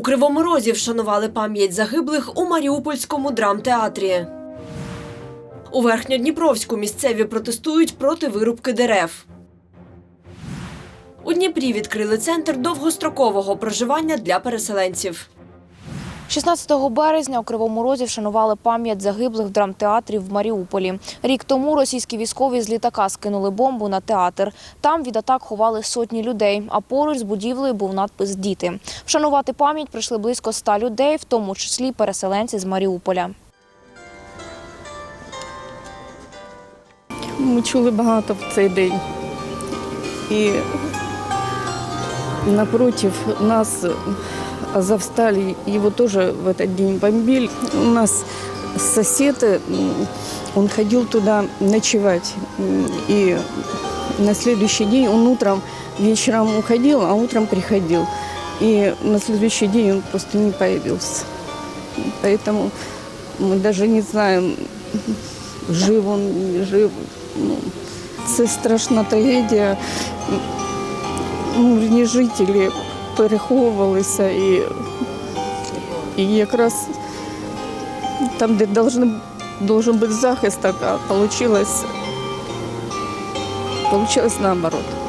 У Кривому Розі вшанували пам'ять загиблих у Маріупольському драмтеатрі. У Верхньодніпровську місцеві протестують проти вирубки дерев. У Дніпрі відкрили центр довгострокового проживання для переселенців. 16 березня у Кривому Розі вшанували пам'ять загиблих в драмтеатрі в Маріуполі. Рік тому російські військові з літака скинули бомбу на театр. Там від атак ховали сотні людей, а поруч з будівлею був надпис Діти. Вшанувати пам'ять прийшли близько ста людей, в тому числі переселенці з Маріуполя. Ми чули багато в цей день. І напротив нас Азовсталь, его тоже в этот день бомбили. У нас сосед, м, он ходил туда ночевать. М, И на следующий день он утром, вечером уходил, а утром приходил. И на следующий день он просто не появился. Поэтому мы даже не знаем, жив он, не жив. Ну, це страшна трагедія. Мирні жителі Переховувалися і, і якраз там, де должен, должен бути захист, так, а вийшло, вийшло наоборот.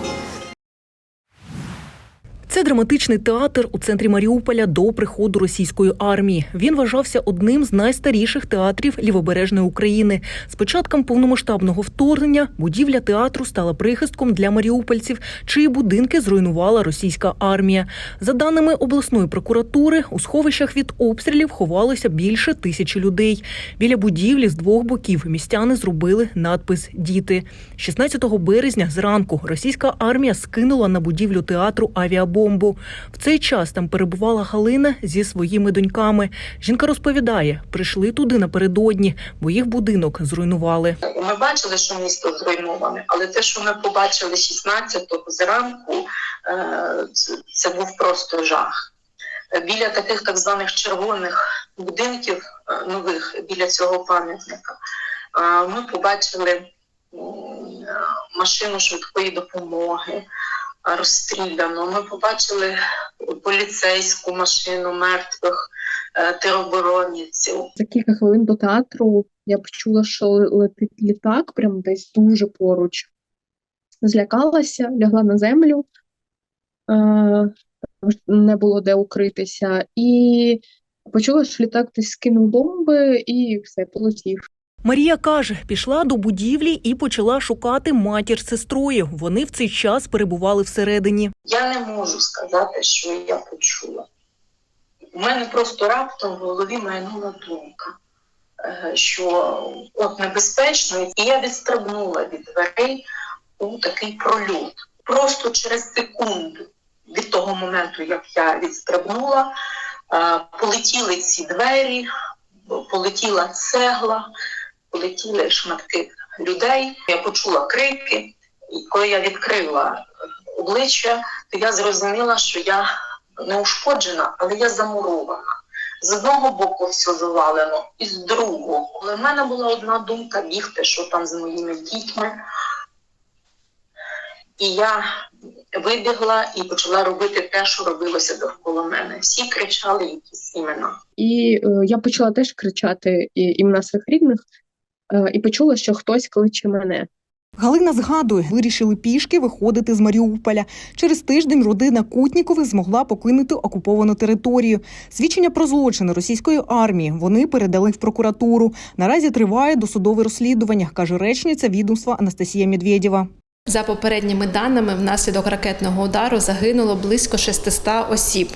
Це драматичний театр у центрі Маріуполя до приходу російської армії. Він вважався одним з найстаріших театрів лівобережної України. З початком повномасштабного вторгнення будівля театру стала прихистком для маріупольців, чиї будинки зруйнувала російська армія. За даними обласної прокуратури, у сховищах від обстрілів ховалося більше тисячі людей. Біля будівлі з двох боків містяни зробили надпис Діти. 16 березня зранку російська армія скинула на будівлю театру авіабомбу. В цей час там перебувала Галина зі своїми доньками. Жінка розповідає, прийшли туди напередодні, бо їх будинок зруйнували. Ми бачили, що місто зруйноване, але те, що ми побачили 16-го зранку, е, це, був просто жах. Біля таких так званих червоних будинків е, нових біля цього пам'ятника е, ми побачили машину швидкої допомоги розстріляну. Ми побачили поліцейську машину мертвих е, тероборонівців. За кілька хвилин до театру я почула, що летить літак прямо десь дуже поруч. Злякалася, лягла на землю, е, не було де укритися, і почула, що літак десь скинув бомби і все, полетів. Марія каже, пішла до будівлі і почала шукати матір з сестрою. Вони в цей час перебували всередині. Я не можу сказати, що я почула. У мене просто раптом в голові майнула думка, е, що от небезпечно, і я відстрибнула від дверей у такий прольот. Просто через секунду від того моменту, як я відстрибнула, е, полетіли ці двері, полетіла цегла, полетіли шматки людей. Я почула крики, і коли я відкрила обличчя, то я зрозуміла, що я не ушкоджена, але я замурована. З одного боку все завалено, і з другого. Але в мене була одна думка бігти, що там з моїми дітьми. І я вибігла і почала робити те, що робилося довкола мене. Всі кричали якісь імена. І е, я почала теж кричати імена своїх рідних, і почула, що хтось кличе мене. Галина згадує, вирішили пішки виходити з Маріуполя. Через тиждень родина Кутнікових змогла покинути окуповану територію. Свідчення про злочини російської армії вони передали в прокуратуру. Наразі триває досудове розслідування, каже речниця відомства Анастасія Медведєва. За попередніми даними, внаслідок ракетного удару загинуло близько 600 осіб.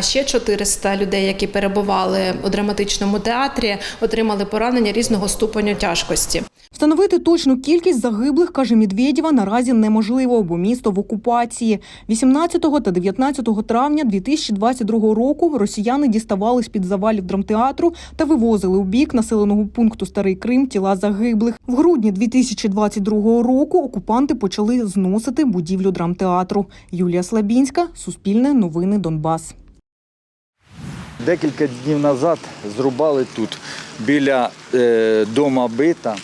Ще 400 людей, які перебували у драматичному театрі, отримали поранення різного ступеню тяжкості. Встановити точну кількість загиблих, каже Медведєва, наразі неможливо, бо місто в окупації. 18 та 19 травня 2022 року росіяни діставали з-під завалів драмтеатру та вивозили у бік населеного пункту Старий Крим тіла загиблих. В грудні 2022 року окупанти почали зносити будівлю драмтеатру. Юлія Слабінська, Суспільне новини Донбас. Декілька днів назад зрубали тут біля е, дома бита.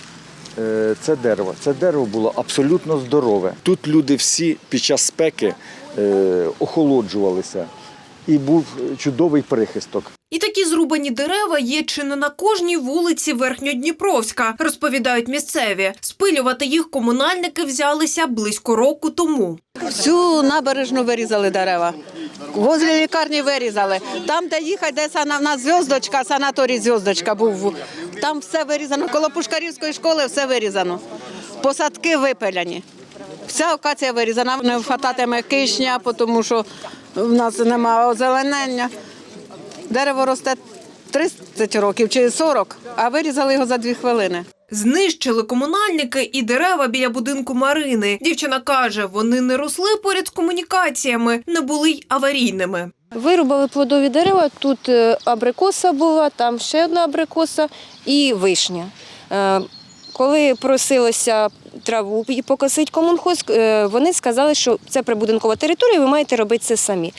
Е, це дерево. Це дерево було абсолютно здорове. Тут люди всі під час спеки е, охолоджувалися. і був чудовий прихисток. Зрубані дерева є чи не на кожній вулиці Верхньодніпровська, розповідають місцеві. Спилювати їх комунальники взялися близько року тому. Всю набережну вирізали дерева. Возле лікарні вирізали. Там, де їхати, де сана, в нас зв'яздочка, санаторій зв'яздочка був. Там все вирізано. Коло Пушкарівської школи все вирізано. Посадки випиляні. Вся окація вирізана. Не вхвататиме кишня, тому що в нас немає озеленення. Дерево росте 30 років чи 40, а вирізали його за дві хвилини. Знищили комунальники і дерева біля будинку Марини. Дівчина каже, вони не росли поряд з комунікаціями, не були й аварійними. Вирубали плодові дерева. Тут е, абрикоса була, там ще одна абрикоса і вишня. Е, Коли просилося траву покосити комунхоз, е, вони сказали, що це прибудинкова територія, ви маєте робити це самі.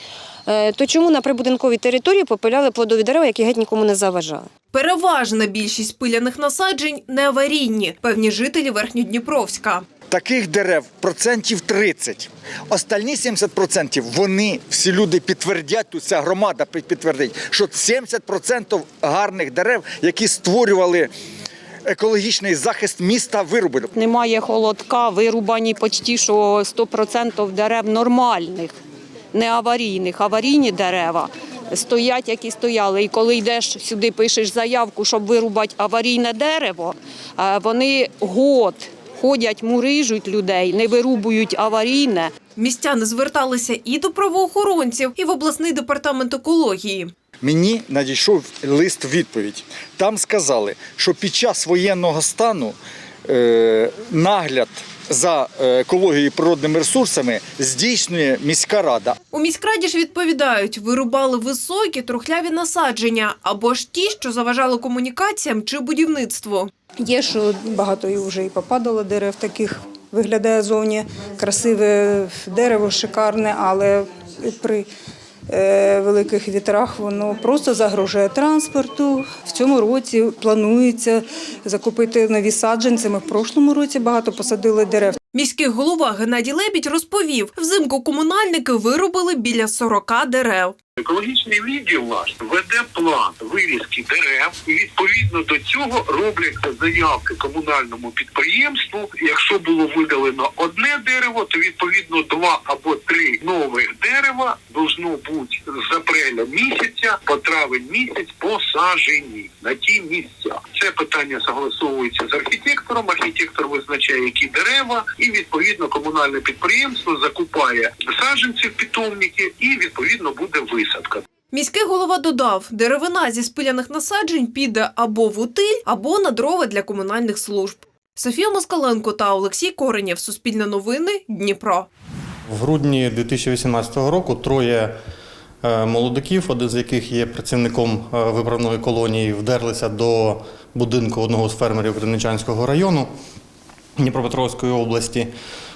Е, То чому на прибудинковій території попиляли плодові дерева, які геть нікому не заважали? Переважна більшість пиляних насаджень не аварійні, певні жителі Верхньодніпровська. Таких дерев процентів 30. Остальні 70% вони всі люди підтвердять, тут ця громада підтвердить, що 70% гарних дерев, які створювали екологічний захист міста, вирубили. Немає холодка, вирубані почти що 100% дерев нормальних, не аварійних. Аварійні дерева стоять, як і стояли. І коли йдеш сюди, пишеш заявку, щоб вирубати аварійне дерево, е, вони год ходять, мурижуть людей, не вирубують аварійне. Містяни зверталися і до правоохоронців, і в обласний департамент екології. Мені надійшов лист відповідь. Там сказали, що під час воєнного стану е, нагляд за е, екологією і природними ресурсами здійснює міська рада. У міськраді ж відповідають, вирубали високі трухляві насадження або ж ті, що заважали комунікаціям чи будівництву. Є, що багато і вже і попадало дерев таких. Виглядає зовні красиве дерево, шикарне, але при великих вітрах воно просто загрожує транспорту. В цьому році планується закупити нові саджанці. Ми в прошлому році багато посадили дерев. Міський голова Геннадій Лебідь розповів, взимку комунальники виробили біля 40 дерев. Екологічний відділ наш веде план вирізки дерев і відповідно до цього робляться заявки комунальному підприємству. Якщо було видалено одне дерево, то відповідно два або три нових дерева должно бути з апреля місяця по травень місяць посажені на ті місця. Це питання согласовується з архітектором. Архітектор визначає, які дерева, і відповідно комунальне підприємство закупає саджанців питомники, і відповідно буде висадка. Міський голова додав, деревина зі спиляних насаджень піде або в утиль, або на дрова для комунальних служб. Софія Москаленко та Олексій Коренєв. Суспільне новини. Дніпро. В грудні 2018 року троє е, молодиків, один з яких є працівником е, виправної колонії, вдерлися до будинку одного з фермерів Гриничанського району Дніпропетровської області.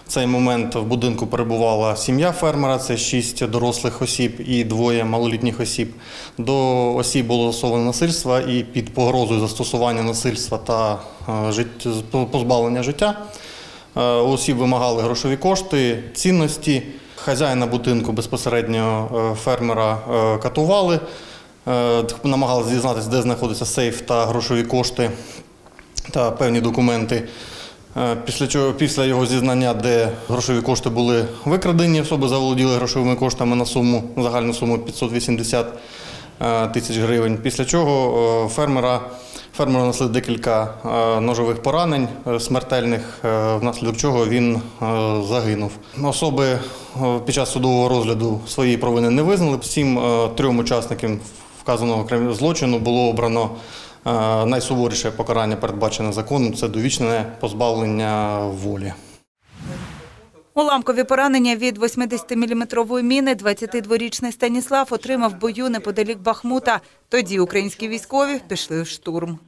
Цей момент в будинку перебувала сім'я фермера, це шість дорослих осіб і двоє малолітніх осіб. До осіб було застосовано насильство і під погрозою застосування насильства та е, позбавлення життя Е, осіб вимагали грошові кошти, цінності. Хазяїна будинку безпосередньо е, фермера катували, намагалися дізнатися, де знаходиться сейф та грошові кошти та певні документи. Е, Після чого після його зізнання, де грошові кошти були викрадені, особи заволоділи грошовими коштами на суму загальну суму 580 е, тисяч гривень. Після чого е, фермера фермеру нанесли декілька ножових поранень смертельних, внаслідок чого він загинув. Особи під час судового розгляду своєї провини не визнали. Всім трьом учасникам вказаного злочину було обрано найсуворіше покарання, передбачене законом це довічне позбавлення волі. Уламкові поранення від 80-мм міни 22-річний Станіслав отримав в бою неподалік Бахмута. Тоді українські військові пішли в штурм.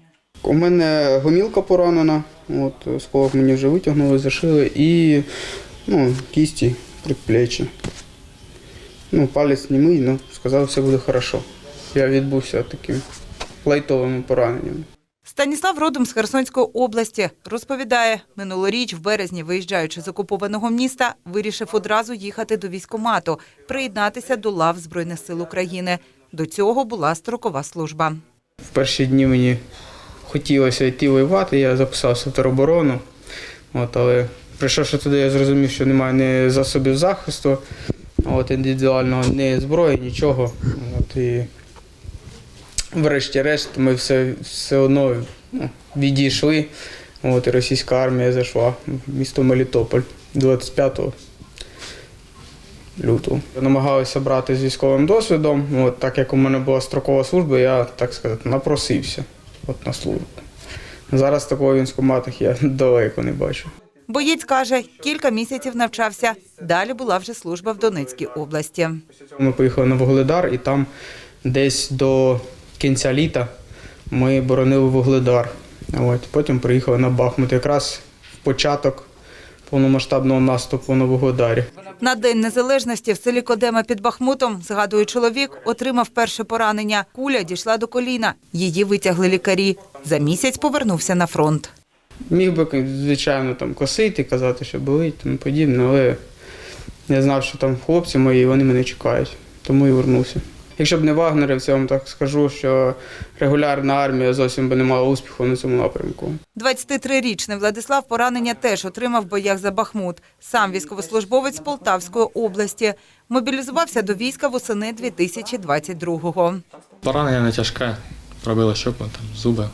У мене гомілка поранена, от, склок мені вже витягнули, зашили і ну, кісті, предплечі. Ну, палець німий, ну, сказали, все буде хорошо. Я відбувся таким лайтовими пораненнями. Станіслав родом з Херсонської області. Розповідає, минулоріч, в березні, виїжджаючи з окупованого міста, вирішив одразу їхати до військкомату, приєднатися до лав Збройних сил України. До цього була строкова служба. В перші дні мені хотілося йти воювати, я записався в тероборону. От, але прийшовши туди, я зрозумів, що немає ні засобів захисту, от, індивідуального, ні зброї, нічого. От, і врешті-решт ми все, все одно ну, відійшли. От, і російська армія зайшла в місто Мелітополь 25 лютого. Намагалися брати з військовим досвідом. От, так як у мене була строкова служба, я, так сказати, напросився от, на службу. Зараз такого в військкоматах я далеко не бачу. Боєць каже, кілька місяців навчався. Далі була вже служба в Донецькій області. Ми поїхали на Вугледар, і там десь до кінця літа ми боронили Вугледар. От, потім приїхали на Бахмут, якраз в початок повномасштабного наступу на Вугледарі. На День Незалежності в селі Кодема під Бахмутом, згадує чоловік, отримав перше поранення. Куля дійшла до коліна. Її витягли лікарі. За місяць повернувся на фронт. Міг би, звичайно, там косити, казати, що болить, тому подібне, але я знав, що там хлопці мої, вони мене чекають, тому і вернувся. Якщо б не вагнерівці, я вам так скажу, що регулярна армія зовсім би не мала успіху на цьому напрямку. 23-річний Владислав поранення теж отримав в боях за Бахмут. Сам військовослужбовець Полтавської області. Мобілізувався до війська восени 2022-го. Поранення не тяжке, пробило щоку, там, зуби.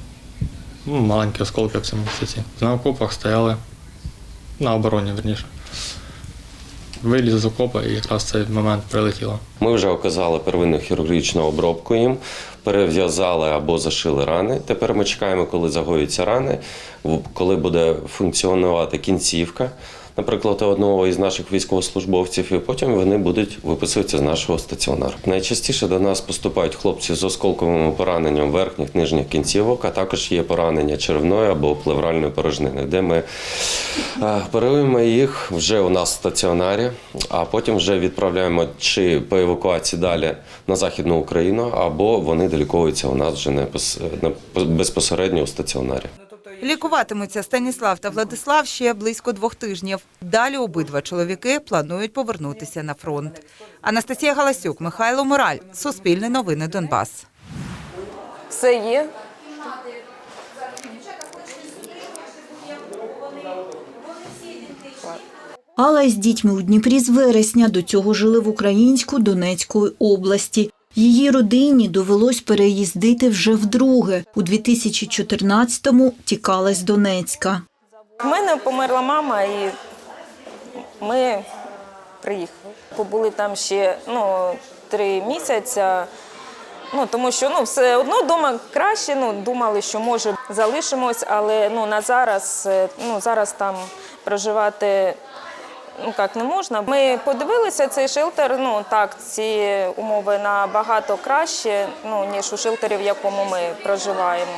Ну, маленькі осколки в цьому статті. На окопах стояли, на обороні, верніше. Виліз з окопа і якраз цей момент прилетіло. Ми вже оказали первинну хірургічну обробку їм, перев'язали або зашили рани. Тепер ми чекаємо, коли загоються рани, коли буде функціонувати кінцівка, наприклад, одного із наших військовослужбовців, і потім вони будуть виписуватися з нашого стаціонару. Найчастіше до нас поступають хлопці з осколковим пораненням верхніх нижніх кінцівок, а також є поранення черевної або плевральної порожнини, де ми е, оперуємо їх вже у нас в стаціонарі, а потім вже відправляємо чи по евакуації далі на Західну Україну, або вони доліковуються у нас вже не- безпосередньо у стаціонарі. Лікуватимуться Станіслав та Владислав ще близько двох тижнів. Далі обидва чоловіки планують повернутися на фронт. Анастасія Галасюк, Михайло Мораль. Суспільне новини Донбас. Все є. Алла з дітьми у Дніпрі з вересня до цього жили в Українську Донецької області. Її родині довелось переїздити вже вдруге. У 2014-му тікала з Донецька. У мене померла мама, і ми приїхали. Побули там ще ну, три місяці. Ну, тому що ну, все одно вдома краще. Ну, думали, що може залишимось, але ну, на зараз, е, ну, зараз там проживати ну, як не можна. Ми подивилися цей шелтер. Ну так, ці умови набагато краще, ну, ніж у шелтері, в якому ми проживаємо.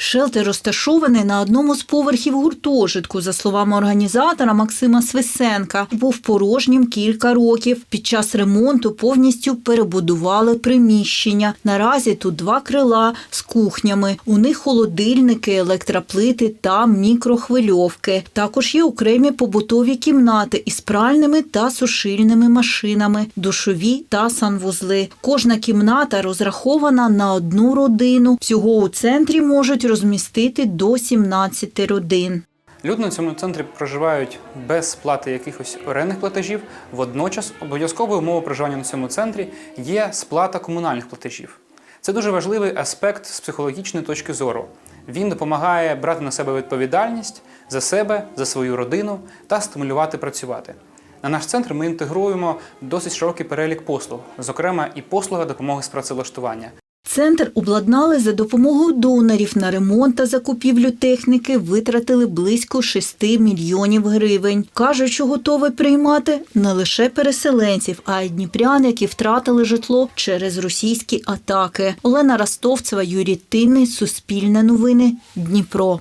Шелтер розташований на одному з поверхів гуртожитку. За словами організатора Максима Свисенка, був порожнім кілька років. Під час ремонту повністю перебудували приміщення. Наразі тут два крила з кухнями. У них холодильники, електроплити та мікрохвильовки. Також є окремі побутові кімнати із пральними та сушильними машинами, душові та санвузли. Кожна кімната розрахована на одну родину. Всього у центрі можуть розмістити до 17 родин. Люди на цьому центрі проживають без сплати якихось орендних платежів. Водночас обов'язковою умовою проживання на цьому центрі є сплата комунальних платежів. Це дуже важливий аспект з психологічної точки зору. Він допомагає брати на себе відповідальність за себе, за свою родину та стимулювати працювати. На наш центр ми інтегруємо досить широкий перелік послуг, зокрема і послуга допомоги з працевлаштування. Центр обладнали за допомогою донорів на ремонт та закупівлю техніки. Витратили близько 6 мільйонів гривень. кажуть, що готові приймати не лише переселенців, а й дніпрян, які втратили житло через російські атаки. Олена Ростовцева, Юрій Тинний, Суспільне новини, Дніпро.